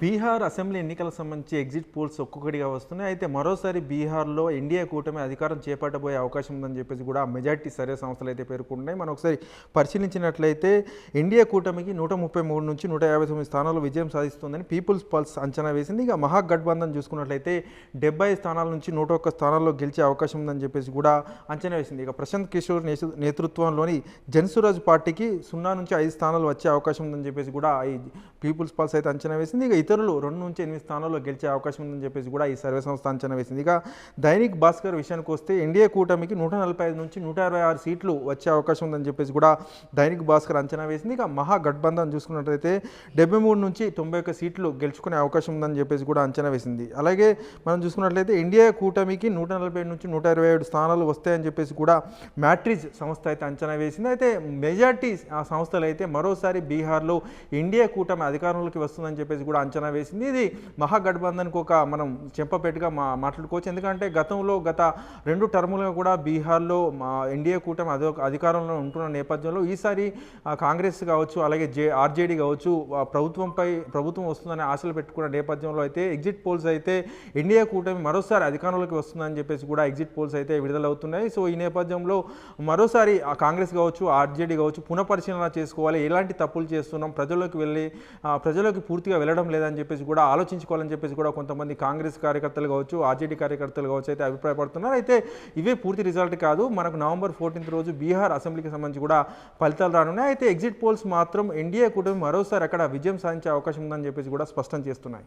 Bihar assembly ఎన్నికల సంబంధించి exit polls ఒక్కొక్కటిగా వస్తున్నాయి. అయితే మరోసారి బీహార్లో ఎన్డీఏ కూటమి అధికారం చేపట్టబోయే అవకాశం ఉందని చెప్పేసి కూడా మెజార్టీ సర్వే సంస్థలు అయితే పేర్కొంటున్నాయి. మనం ఒకసారి పరిశీలించినట్లయితే ఎన్డీఏ కూటమికి నూట ముప్పై మూడు నుంచి నూట యాభై తొమ్మిది స్థానాలు విజయం సాధిస్తుందని పీపుల్స్ పల్స్ అంచనా వేసింది. ఇక మహాగఠబంధన్ చూసుకున్నట్లయితే డెబ్బై స్థానాల నుంచి నూట ఒక్క స్థానాల్లో గెలిచే అవకాశం ఉందని చెప్పేసి కూడా అంచనా వేసింది. ఇక ప్రశాంత్ కిషోర్ నేతృత్వంలోని జన్సురాజ్ పార్టీకి సున్నా నుంచి ఐదు స్థానాలు వచ్చే అవకాశం ఉందని చెప్పేసి కూడా ఈ పీపుల్స్ పల్స్ అయితే అంచనా వేసింది. ఇక ఇతరులు రెండు నుంచి ఎనిమిది స్థానాల్లో గెలిచే అవకాశం ఉందని చెప్పేసి కూడా ఈ సర్వే సంస్థ అంచనా వేసింది. ఇక దైనిక్ భాస్కర్ విషయానికి వస్తే ఎన్డీఏ కూటమికి నూట నలభై ఐదు నుంచి నూట ఇరవై ఆరు సీట్లు వచ్చే అవకాశం ఉందని చెప్పేసి కూడా దైనిక్ భాస్కర్ అంచనా వేసింది. ఇక మహాగఠబంధన్ చూసుకున్నట్లయితే డెబ్బై మూడు నుంచి తొంభై ఒక్క సీట్లు గెలుచుకునే అవకాశం ఉందని చెప్పేసి కూడా అంచనా వేసింది. అలాగే మనం చూసుకున్నట్లయితే ఎన్డీఏ కూటమికి నూట నలభై ఐదు నుంచి నూట ఇరవై ఏడు స్థానాలు వస్తాయని చెప్పేసి కూడా మ్యాట్రిజ్ సంస్థ అయితే అంచనా వేసింది. అయితే మెజార్టీ ఆ సంస్థలు అయితే మరోసారి బీహార్లో ఎన్డీఏ కూటమి అధికారంలోకి వస్తుందని చెప్పేసి కూడా అంచనా వేసింది. ఇది మహాగఠబంధన్కు ఒక మనం చెంపపెట్టుగా మా మాట్లాడుకోవచ్చు ఎందుకంటే గతంలో గత రెండు టర్ములుగా కూడా బీహార్లో మా ఎన్డీఏ కూటమి అదో అధికారంలో ఉంటున్న నేపథ్యంలో ఈసారి కాంగ్రెస్ కావచ్చు అలాగే జే ఆర్జేడీ కావచ్చు ప్రభుత్వంపై ప్రభుత్వం వస్తుందని ఆశలు పెట్టుకున్న నేపథ్యంలో అయితే ఎగ్జిట్ పోల్స్ అయితే ఎన్డీఏ కూటమి మరోసారి అధికారంలోకి వస్తుందని చెప్పేసి కూడా ఎగ్జిట్ పోల్స్ అయితే విడుదలవుతున్నాయి. సో ఈ నేపథ్యంలో మరోసారి కాంగ్రెస్ కావచ్చు ఆర్జేడీ కావచ్చు పునఃపరిశీలన చేసుకోవాలి. ఎలాంటి తప్పులు చేస్తున్నాం? ప్రజల్లోకి వెళ్ళి ప్రజలకు ప్రజల్లోకి పూర్తిగా వెళ్ళడం అని చెప్పేసి కూడా ఆలోచించుకోవాలని చెప్పేసి కూడా కొంతమంది కాంగ్రెస్ కార్యకర్తలు కావచ్చు ఆర్జేడీ కార్యకర్తలు కావచ్చు అయితే అభిప్రాయపడుతున్నారు. అయితే ఇవే పూర్తి రిజల్ట్ కాదు. మనకు నవంబర్ ఫోర్టీన్త్ రోజు బీహార్ అసెంబ్లీకి సంబంధించి కూడా ఫలితాలు రానున్నాయి. అయితే ఎగ్జిట్ పోల్స్ మాత్రం ఎన్డీఏ కూటమి మరోసారి అక్కడ విజయం సాధించే అవకాశం ఉందని చెప్పేసి కూడా స్పష్టం చేస్తున్నాయి.